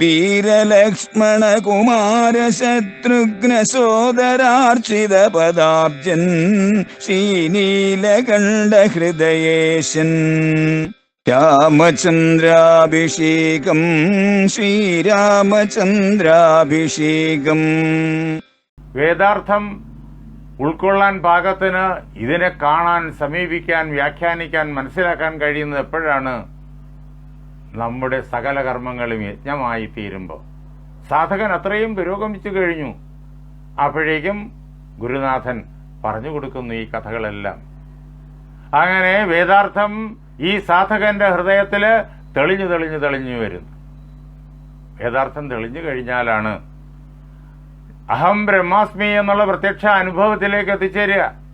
വീരലക്ഷ്മണ കുമാര ശത്രുഘ്ന സോദരാർച്ചിത പദാബ്ജൻ ശ്രീനീലകണ്ഠ ഹൃദയേശൻ രാമചന്ദ്രാഭിഷേകം ശ്രീരാമചന്ദ്രാഭിഷേകം. വേദാർത്ഥം ഉൾക്കൊള്ളാൻ പാകത്തിന് ഇതിനെ കാണാൻ സമീപിക്കാൻ വ്യാഖ്യാനിക്കാൻ മനസ്സിലാക്കാൻ കഴിയുന്നത് എപ്പോഴാണ്? നമ്മുടെ സകല കർമ്മങ്ങളും യജ്ഞമായി തീരുമ്പോൾ സാധകൻ അത്രയും പുരോഗമിച്ചു കഴിഞ്ഞു. അപ്പോഴേക്കും ഗുരുനാഥൻ പറഞ്ഞു കൊടുക്കുന്നു ഈ കഥകളെല്ലാം. അങ്ങനെ വേദാർത്ഥം ഈ സാധകന്റെ ഹൃദയത്തിൽ തെളിഞ്ഞു തെളിഞ്ഞു തെളിഞ്ഞു വരുന്നു. വേദാർത്ഥം തെളിഞ്ഞു കഴിഞ്ഞാലാണ് അഹം ബ്രഹ്മാസ്മി എന്നുള്ള പ്രത്യക്ഷ അനുഭവത്തിലേക്ക് എത്തിച്ചേരുക.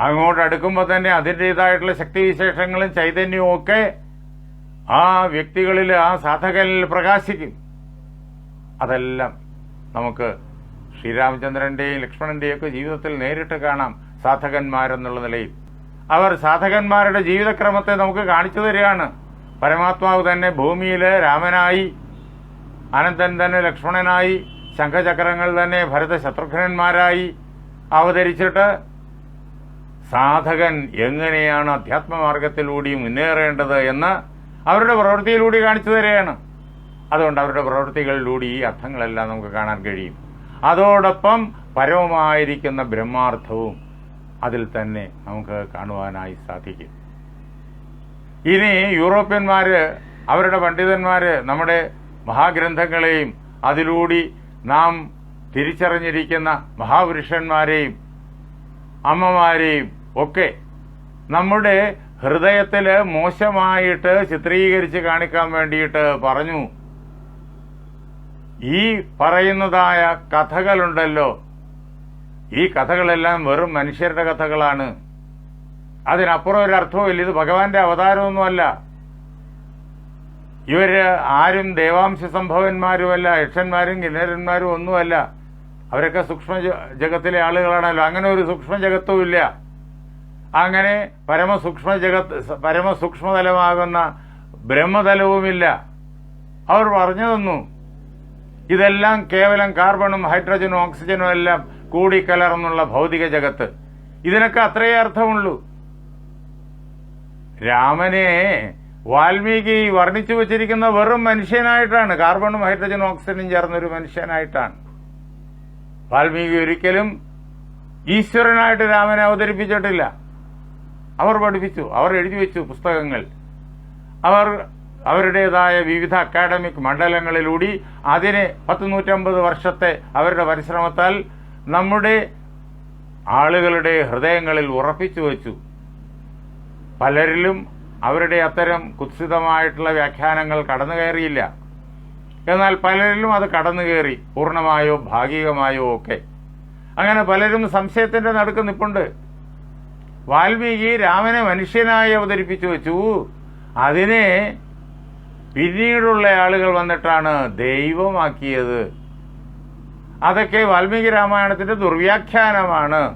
അങ്ങോട്ട് അടുക്കുമ്പോൾ തന്നെ അതിന്റെതായിട്ടുള്ള ശക്തിവിശേഷങ്ങളും ചൈതന്യവും ഒക്കെ ആ വ്യക്തികളിൽ ആ സാധകനിൽ പ്രകാശിക്കും. അതെല്ലാം നമുക്ക് ശ്രീരാമചന്ദ്രന്റെയും ലക്ഷ്മണന്റെയും ഒക്കെ ജീവിതത്തിൽ നേരിട്ട് കാണാം സാധകന്മാരെന്നുള്ള നിലയിൽ. അവർ സാധകന്മാരുടെ ജീവിതക്രമത്തെ നമുക്ക് കാണിച്ചു തരികയാണ്. പരമാത്മാവ് തന്നെ ഭൂമിയിൽ രാമനായി അനന്തൻ തന്നെ ലക്ഷ്മണനായി ശംഖചക്രങ്ങൾ തന്നെ ഭരത ശത്രുഘ്നന്മാരായി അവതരിച്ചിട്ട് സാധകൻ എങ്ങനെയാണ് അധ്യാത്മമാർഗത്തിലൂടെ മുന്നേറേണ്ടത് എന്ന് അവരുടെ പ്രവൃത്തിയിലൂടെ കാണിച്ചു തരികയാണ്. അതുകൊണ്ട് അവരുടെ പ്രവൃത്തികളിലൂടെ ഈ അർത്ഥങ്ങളെല്ലാം നമുക്ക് കാണാൻ കഴിയും. അതോടൊപ്പം പരമമായിരിക്കുന്ന ബ്രഹ്മാർത്ഥവും അതിൽ തന്നെ നമുക്ക് കാണുവാനായി സാധിക്കും. ഇനി യൂറോപ്യന്മാർ അവരുടെ പണ്ഡിതന്മാർ നമ്മുടെ മഹാഗ്രന്ഥങ്ങളെയും അതിലൂടെ നാം തിരിച്ചറിഞ്ഞിരിക്കുന്ന മഹാപുരുഷന്മാരെയും അമ്മമാരെയും ഒക്കെ നമ്മുടെ ഹൃദയത്തിൽ മോശമായിട്ട് ചിത്രീകരിച്ച് കാണിക്കാൻ വേണ്ടിയിട്ട് പറഞ്ഞു. ഈ പറയുന്നതായ കഥകളുണ്ടല്ലോ. ഈ കഥകളെല്ലാം വെറും മനുഷ്യരുടെ കഥകളാണ്. അതിനപ്പുറം ഒരു അർത്ഥവുമില്ല ഇത് ഭഗവാന്റെ അവതാരമൊന്നുമല്ല. ഇവർ ആരും ദേവാംശ സംഭവന്മാരുമല്ല യക്ഷന്മാരും കിന്നരന്മാരും ഒന്നുമല്ല. അവരൊക്കെ സൂക്ഷ്മ ജഗത്തിലെ ആളുകളാണല്ലോ. അങ്ങനെ ഒരു സൂക്ഷ്മ ജഗത്തും ഇല്ല അങ്ങനെ പരമസൂക്ഷ്മ ജഗത്ത് പരമസൂക്ഷ്മതലമാകുന്ന ബ്രഹ്മതലവുമില്ല. അവർ പറഞ്ഞു തന്നു ഇതെല്ലാം കേവലം കാർബണും ഹൈഡ്രജനും ഓക്സിജനും എല്ലാം കൂടിക്കലർന്നുള്ള ഭൗതിക ജഗത്ത്. ഇതിനൊക്കെ അത്രയേ അർത്ഥമുള്ളൂ. രാമനെ വാൽമീകി വർണിച്ചു വച്ചിരിക്കുന്ന വെറും മനുഷ്യനായിട്ടാണ് കാർബണും ഹൈഡ്രജനും ഓക്സിജനും ചേർന്നൊരു മനുഷ്യനായിട്ടാണ്. വാൽമീകി ഒരിക്കലും ഈശ്വരനായിട്ട് രാമനെ അവതരിപ്പിച്ചിട്ടില്ല. അവർ പഠിപ്പിച്ചു അവർ എഴുതി വെച്ചു പുസ്തകങ്ങൾ. അവർ അവരുടേതായ വിവിധ അക്കാഡമിക് മണ്ഡലങ്ങളിലൂടി അതിനെ പത്ത് നൂറ്റമ്പത് വർഷത്തെ അവരുടെ പരിശ്രമത്താൽ നമ്മുടെ ആളുകളുടെ ഹൃദയങ്ങളിൽ ഉറപ്പിച്ചു വച്ചു. പലരിലും അവരുടെ അത്തരം കുത്സിതമായിട്ടുള്ള വ്യാഖ്യാനങ്ങൾ കടന്നു കയറിയില്ല എന്നാൽ പലരിലും അത് കടന്നു കയറി പൂർണമായോ ഭാഗികമായോ ഒക്കെ. അങ്ങനെ പലരും സംശയത്തിന്റെ നടുക്ക് നിപ്പുണ്ട്. വാൽമീകി രാമനെ മനുഷ്യനായി അവതരിപ്പിച്ചു വെച്ചു. അതിനെ പിന്നീടുള്ള ആളുകൾ വന്നിട്ടാണ് ദൈവമാക്കിയത്. അതൊക്കെ വാൽമീകി രാമായണത്തിന്റെ ദുർവ്യാഖ്യാനമാണ്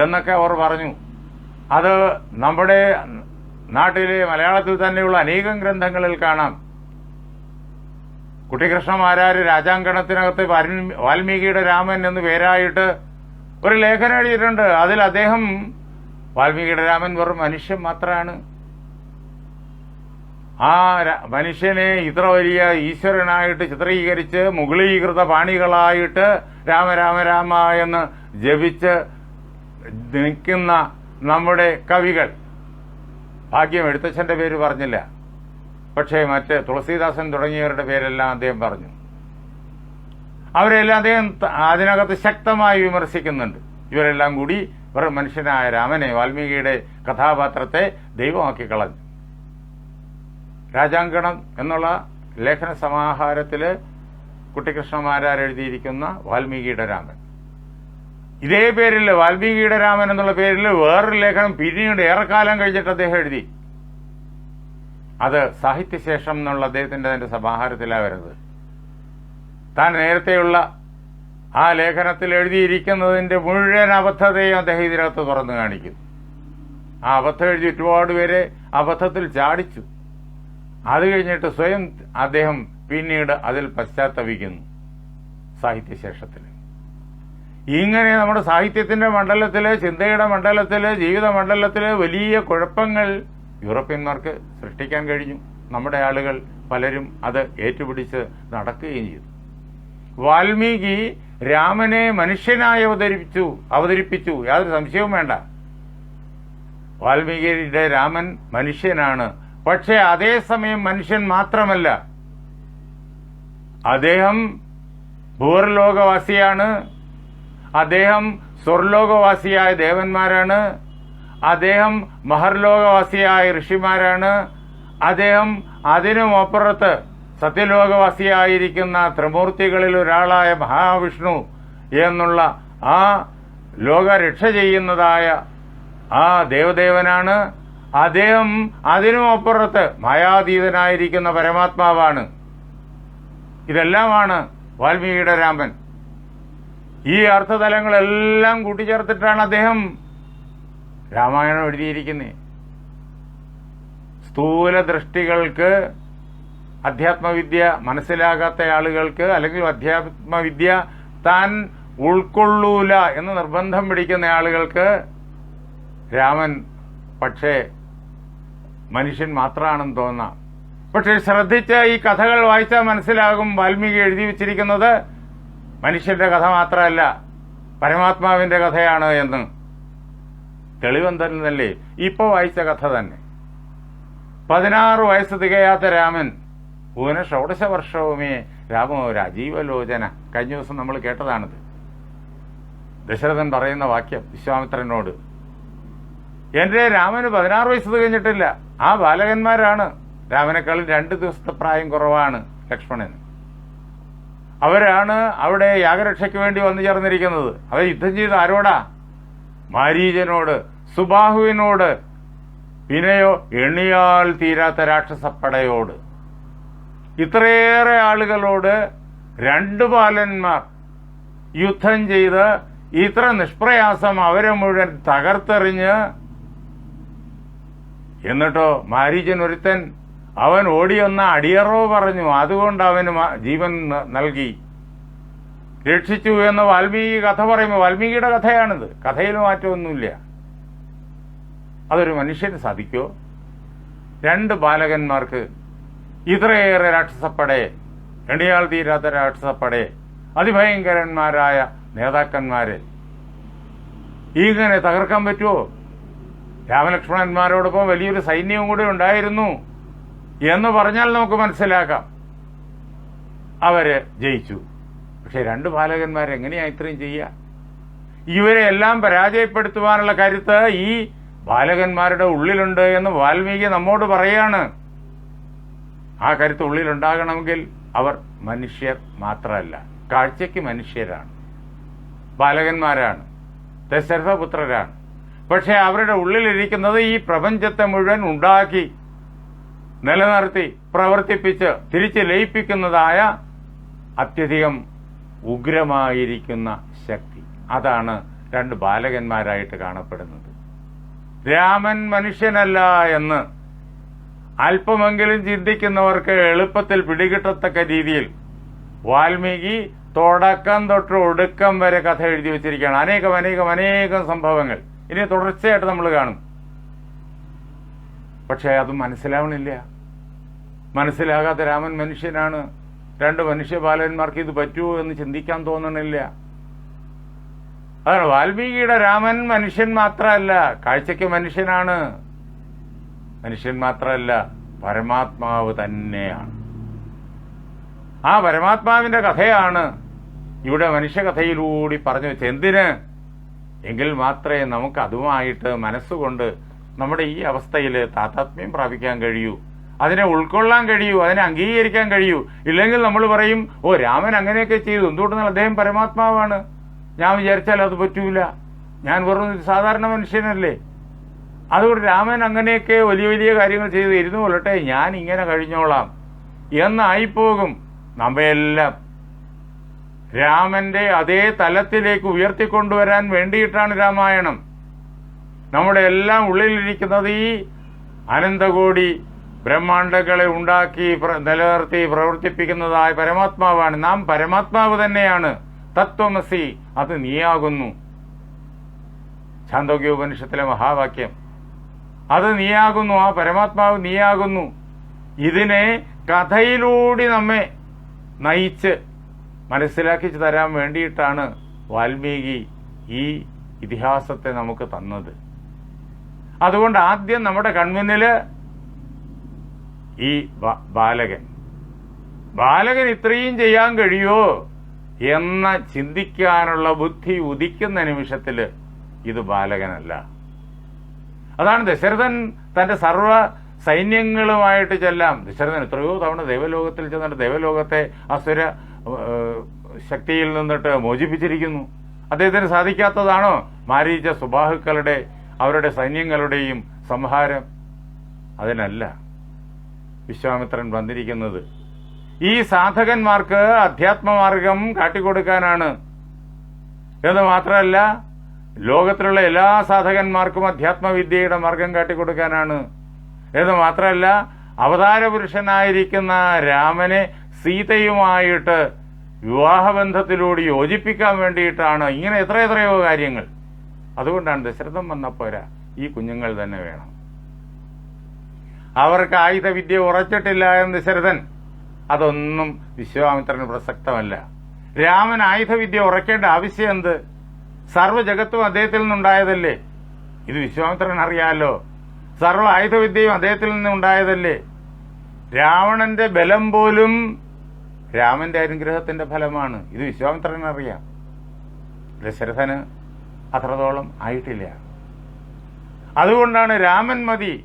എന്നൊക്കെ അവർ പറഞ്ഞു. അത് നമ്മുടെ നാട്ടിലെ മലയാളത്തിൽ തന്നെയുള്ള അനേകം ഗ്രന്ഥങ്ങളിൽ കാണാം. കുട്ടികൃഷ്ണമാരാര് രാജാങ്കണത്തിനകത്ത് വാൽമീ- വാൽമീകിയുടെ രാമൻ എന്ന് പേരായിട്ട് ഒരു ലേഖനം എഴുതിയിട്ടുണ്ട്. അതിൽ അദ്ദേഹം വാൽമീകിയുടെ രാമൻ വെറും മനുഷ്യൻ മാത്രമാണ് ആ മനുഷ്യനെ ഇത്ര വലിയ ഈശ്വരനായിട്ട് ചിത്രീകരിച്ച് മുഗളീകൃത പാണികളായിട്ട് രാമ രാമ രാമ എന്ന് ജപിച്ച് നിൽക്കുന്ന നമ്മുടെ കവികൾ. ഭാഗ്യം എഴുത്തച്ഛന്റെ പേര് പറഞ്ഞില്ല. പക്ഷേ മറ്റ് തുളസീദാസൻ തുടങ്ങിയവരുടെ പേരെല്ലാം അദ്ദേഹം പറഞ്ഞു. അവരെല്ലാം അദ്ദേഹം അതിനകത്ത് ശക്തമായി വിമർശിക്കുന്നുണ്ട്. ഇവരെല്ലാം കൂടി വെറും മനുഷ്യനായ രാമനെ വാൽമീകിയുടെ കഥാപാത്രത്തെ ദൈവമാക്കി കളഞ്ഞു. രാജാങ്കണം എന്നുള്ള ലേഖന സമാഹാരത്തിൽ കുട്ടിക്കൃഷ്ണമാരാർ എഴുതിയിരിക്കുന്ന വാൽമീകിയുടെ രാമൻ. ഇതേ പേരിൽ വാൽമീകിയുടെ രാമൻ എന്നുള്ള പേരിൽ വേറൊരു ലേഖനം പിന്നീട് ഏറെക്കാലം കഴിഞ്ഞിട്ട് അദ്ദേഹം എഴുതി. അത് സാഹിത്യശേഷം എന്നുള്ള അദ്ദേഹത്തിന്റെ അതിന്റെ സമാഹാരത്തിലാണ് വരുന്നത്. താൻ നേരത്തെയുള്ള ആ ലേഖനത്തിൽ എഴുതിയിരിക്കുന്നതിന്റെ മുഴുവൻ അബദ്ധതയും അദ്ദേഹം ഇതിനകത്ത് തുറന്നു കാണിക്കുന്നു. ആ അബദ്ധം എഴുതി ഒരുപാട് പേരെ അബദ്ധത്തിൽ ചാടിച്ചു. അത് കഴിഞ്ഞിട്ട് സ്വയം അദ്ദേഹം പിന്നീട് അതിൽ പശ്ചാത്തപിക്കുന്നു സാഹിത്യശേഷത്തിൽ. ഇങ്ങനെ നമ്മുടെ സാഹിത്യത്തിന്റെ മണ്ഡലത്തിൽ ചിന്തയുടെ മണ്ഡലത്തിൽ ജീവിത മണ്ഡലത്തിൽ വലിയ കുഴപ്പങ്ങൾ യൂറോപ്യന്മാർക്ക് സൃഷ്ടിക്കാൻ കഴിഞ്ഞു. നമ്മുടെ ആളുകൾ പലരും അത് ഏറ്റുപിടിച്ച് നടക്കുകയും ചെയ്തു. വാൽമീകി രാമനെ മനുഷ്യനായി അവതരിപ്പിച്ചു അവതരിപ്പിച്ചു. യാതൊരു സംശയവും വേണ്ട. വാൽമീകിയുടെ രാമൻ മനുഷ്യനാണ്. പക്ഷെ അതേസമയം മനുഷ്യൻ മാത്രമല്ല. അദ്ദേഹം ഭൂർലോകവാസിയാണ്. അദ്ദേഹം സ്വർലോകവാസിയായ ദേവന്മാരാണ്. അദ്ദേഹം മഹർലോകവാസിയായ ഋഷിമാരാണ്. അദ്ദേഹം അതിനുമപ്പുറത്ത് സത്യലോകവാസിയായിരിക്കുന്ന ത്രിമൂർത്തികളിൽ ഒരാളായ മഹാവിഷ്ണു എന്നുള്ള ആ ലോകരക്ഷ ചെയ്യുന്നതായ ആ ദേവദേവനാണ്. അദ്ദേഹം അതിനുമപ്പുറത്ത് മായാതീതനായിരിക്കുന്ന പരമാത്മാവാണ്. ഇതെല്ലാമാണ് വാൽമീകിയുടെ രാമൻ. ഈ അർത്ഥതലങ്ങളെല്ലാം കൂട്ടിച്ചേർത്തിട്ടാണ് അദ്ദേഹം രാമായണം എഴുതിയിരിക്കുന്നത് സ്ഥൂല ദൃഷ്ടികൾക്ക് അധ്യാത്മവിദ്യ മനസ്സിലാകാത്ത ആളുകൾക്ക് അല്ലെങ്കിൽ അധ്യാത്മവിദ്യ താൻ ഉൾക്കൊള്ളൂല എന്ന് നിർബന്ധം പിടിക്കുന്ന ആളുകൾക്ക് രാമൻ പക്ഷേ മനുഷ്യൻ മാത്രമാണെന്ന് തോന്നാം. പക്ഷെ ശ്രദ്ധിച്ച് ഈ കഥകൾ വായിച്ചാൽ മനസ്സിലാകും വാൽമീകി എഴുതി വെച്ചിരിക്കുന്നത് മനുഷ്യന്റെ കഥ മാത്രമല്ല പരമാത്മാവിന്റെ കഥയാണ് എന്ന്. തെളിവെന്തല്ലേ? ഇപ്പൊ വായിച്ച കഥ തന്നെ. പതിനാറ് വയസ്സ് തികയാത്ത രാമൻ പൂന ഷോഡശ വർഷവുമേ രാമോ രാജീവലോചന. കഴിഞ്ഞ ദിവസം നമ്മൾ കേട്ടതാണിത്. ദശരഥൻ പറയുന്ന വാക്യം വിശ്വാമിത്രനോട്. എന്റെ രാമന് പതിനാറ് വയസ്സ് കഴിഞ്ഞിട്ടില്ല. ആ ബാലകന്മാരാണ്. രാമനേക്കാളും രണ്ട് ദിവസത്തെ പ്രായം കുറവാണ് ലക്ഷ്മണന്. അവരാണ് അവിടെ യാഗരക്ഷയ്ക്ക് വേണ്ടി വന്നു ചേർന്നിരിക്കുന്നത്. അവർ യുദ്ധം ചെയ്ത് ആരോടാ? മാരീജനോട് സുബാഹുവിനോട്. പിന്നെയോ എണ്ണിയാൽ തീരാത്ത രാക്ഷസപ്പടയോട്. ഇത്രയേറെ ആളുകളോട് രണ്ട് ബാലന്മാർ യുദ്ധം ചെയ്ത് ഇത്ര നിഷ്പ്രയാസം അവരെ മുഴുവൻ തകർത്തെറിഞ്ഞ് എന്നിട്ടോ മാരീജൻ ഒരുത്തൻ അവൻ ഓടിയൊന്ന അടിയറവ് പറഞ്ഞു. അതുകൊണ്ട് അവന് ജീവൻ നൽകി. രക്ഷിച്ചു എന്ന് വാൽമീകി കഥ പറയുമ്പോൾ വാൽമീകിയുടെ കഥയാണിത്. കഥയിൽ മാറ്റമൊന്നുമില്ല. അതൊരു മനുഷ്യന് സാധിക്കോ? രണ്ട് ബാലകന്മാർക്ക് ഇത്രയേറെ രാക്ഷസപ്പടെ എണിയാൾ തീരാത്ത രാക്ഷസപ്പടെ അതിഭയങ്കരന്മാരായ നേതാക്കന്മാരെ. ഇങ്ങനെ തകർക്കാൻ പറ്റുമോ രാമലക്ഷ്മണന്മാരോടൊപ്പം വലിയൊരു സൈന്യവും കൂടി ഉണ്ടായിരുന്നു എന്ന് പറഞ്ഞാൽ നമുക്ക് മനസ്സിലാക്കാം. അവർ ജയിച്ചു. പക്ഷെ രണ്ട് ബാലകന്മാർ എങ്ങനെയാ ഇത്രയും ചെയ്യുക ഇവരെ എല്ലാം പരാജയപ്പെടുത്തുവാനുള്ള കരുത്ത് ഈ ബാലകന്മാരുടെ ഉള്ളിലുണ്ട് എന്ന് വാൽമീകി നമ്മോട് പറയാണ്. ആ കരുത്ത് ഉള്ളിലുണ്ടാകണമെങ്കിൽ അവർ മനുഷ്യർ മാത്രമല്ല. കാഴ്ചയ്ക്ക് മനുഷ്യരാണ്. ബാലകന്മാരാണ്. ദശരഥപുത്രരാണ്. പക്ഷെ അവരുടെ ഉള്ളിലിരിക്കുന്നത് ഈ പ്രപഞ്ചത്തെ മുഴുവൻ ഉണ്ടാക്കി നിലനിർത്തി പ്രവർത്തിപ്പിച്ച് തിരിച്ച് ലയിപ്പിക്കുന്നതായ അത്യധികം ഉഗ്രമായിരിക്കുന്ന ശക്തി. അതാണ് രണ്ട് ബാലകന്മാരായിട്ട് കാണപ്പെടുന്നത്. രാമൻ മനുഷ്യനല്ല എന്ന് അല്പമെങ്കിലും ചിന്തിക്കുന്നവർക്ക് എളുപ്പത്തിൽ പിടികിട്ടത്തക്ക രീതിയിൽ വാൽമീകി തുടക്കം തൊട്ട് ഒടുക്കം വരെ കഥ എഴുതി വെച്ചിരിക്കുകയാണ്. അനേകം അനേകം അനേകം സംഭവങ്ങൾ. ഇനി തുടർച്ചയായിട്ട് നമ്മൾ കാണും. പക്ഷേ അത് മനസ്സിലാവണില്ല. മനസ്സിലാകാത്ത രാമൻ മനുഷ്യനാണ്. രണ്ട് മനുഷ്യ ബാലന്മാർക്ക് ഇത് പറ്റുമോ എന്ന് ചിന്തിക്കാൻ തോന്നണില്ല. അതാണ് വാൽമീകിയുടെ രാമൻ മനുഷ്യൻ മാത്രമല്ല കാഴ്ചയ്ക്ക് മനുഷ്യനാണ്. മനുഷ്യൻ മാത്രമല്ല പരമാത്മാവ് തന്നെയാണ്. ആ പരമാത്മാവിന്റെ കഥയാണ് ഇവിടെ മനുഷ്യകഥയിലൂടി പറഞ്ഞു വെച്ചത്. എന്തിന്? എങ്കിൽ മാത്രമേ നമുക്ക് അതുമായിട്ട് മനസ്സുകൊണ്ട് നമ്മുടെ ഈ അവസ്ഥയിൽ താതാത്മ്യം പ്രാപിക്കാൻ കഴിയൂ. അതിനെ ഉൾക്കൊള്ളാൻ കഴിയൂ അതിനെ അംഗീകരിക്കാൻ കഴിയൂ. ഇല്ലെങ്കിൽ നമ്മൾ പറയും ഓ രാമൻ അങ്ങനെയൊക്കെ ചെയ്തു. എന്തുകൊണ്ടെന്നാൽ അദ്ദേഹം പരമാത്മാവാണ്? ഞാൻ വിചാരിച്ചാൽ അത് പറ്റൂല. ഞാൻ വെറും സാധാരണ മനുഷ്യനല്ലേ. അതുകൊണ്ട് രാമൻ അങ്ങനെയൊക്കെ വലിയ വലിയ കാര്യങ്ങൾ ചെയ്ത് ഇരുന്നു കൊള്ളട്ടെ ഞാൻ ഇങ്ങനെ കഴിഞ്ഞോളാം. എന്നായിപ്പോകും നമ്മയെല്ലാം. രാമന്റെ അതേ തലത്തിലേക്ക് ഉയർത്തിക്കൊണ്ടുവരാൻ വേണ്ടിയിട്ടാണ് രാമായണം. നമ്മുടെ എല്ലാം ഉള്ളിലിരിക്കുന്നത് ഈ അനന്തകോടി ബ്രഹ്മാണ്ടങ്ങളെ ഉണ്ടാക്കി നിലനിർത്തി പ്രവർത്തിപ്പിക്കുന്നതായ പരമാത്മാവാണ്. നാം പരമാത്മാവ് തന്നെയാണ്. തത്വമസി അത് നീയാകുന്നു. ഛാന്തോഗ്യോപനിഷത്തിലെ മഹാവാക്യം. അത് നീയാകുന്നു ആ പരമാത്മാവ് നീയാകുന്നു. ഇതിനെ കഥയിലൂടെ നമ്മെ നയിച്ച് മനസ്സിലാക്കി തരാൻ വേണ്ടിയിട്ടാണ് വാൽമീകി ഈ ഇതിഹാസത്തെ നമുക്ക് തന്നത്. അതുകൊണ്ട് ആദ്യം നമ്മുടെ കൺമുന്നിൽ ഈ ബാലകൻ. ബാലകൻ ഇത്രയും ചെയ്യാൻ കഴിയോ എന്ന ചിന്തിക്കാനുള്ള ബുദ്ധി ഉദിക്കുന്ന നിമിഷത്തിൽ ഇത് ബാലകനല്ല. അതാണ് ദശരഥൻ തന്റെ സർവ സൈന്യങ്ങളുമായിട്ട് ചെല്ലാം. ദശരഥൻ എത്രയോ തവണ ദൈവലോകത്തിൽ ചെന്നിട്ട് ദൈവലോകത്തെ അസുര ശക്തിയിൽ നിന്നിട്ട് മോചിപ്പിച്ചിരിക്കുന്നു. അദ്ദേഹത്തിന് സാധിക്കാത്തതാണോ? മാരീച്ച സുബാഹുക്കളുടെ അവരുടെ സൈന്യങ്ങളുടെയും സംഹാരം. അതിനല്ല. വിശ്വാമിത്രൻ വന്നിരിക്കുന്നത്. ഈ സാധകന്മാർക്ക് അധ്യാത്മമാർഗം കാട്ടിക്കൊടുക്കാനാണ്. എന്ന് മാത്രമല്ല ലോകത്തിലുള്ള എല്ലാ സാധകന്മാർക്കും അധ്യാത്മവിദ്യയുടെ മാർഗം കാട്ടിക്കൊടുക്കാനാണ്. എന്ന് മാത്രമല്ല അവതാരപുരുഷനായിരിക്കുന്ന രാമനെ സീതയുമായിട്ട് വിവാഹബന്ധത്തിലൂടെ യോജിപ്പിക്കാൻ വേണ്ടിയിട്ടാണ് ഇങ്ങനെ എത്ര എത്രയോ കാര്യങ്ങൾ. അതുകൊണ്ടാണ് ദശരഥം വന്നപ്പോരാ ഈ കുഞ്ഞുങ്ങൾ തന്നെ വേണം. അവർക്ക് ആയുധവിദ്യ ഉറച്ചിട്ടില്ല എന്ന് ദശരഥൻ അതൊന്നും വിശ്വാമിത്രന് പ്രസക്തമല്ല. രാമൻ ആയുധവിദ്യ ഉറക്കേണ്ട ആവശ്യം എന്ത്? സർവജഗത്തും അദ്ദേഹത്തിൽ നിന്നുണ്ടായതല്ലേ? ഇത് വിശ്വാമിത്രൻ അറിയാലോ. സർവ ആയുധവിദ്യയും അദ്ദേഹത്തിൽ നിന്നുണ്ടായതല്ലേ? രാവണന്റെ ബലം പോലും രാമന്റെ അനുഗ്രഹത്തിന്റെ ഫലമാണ്. ഇത് വിശ്വാമിത്രൻ അറിയാം. ദശരഥന് അത്രത്തോളം ആയിട്ടില്ല. അതുകൊണ്ടാണ് രാമൻ മതി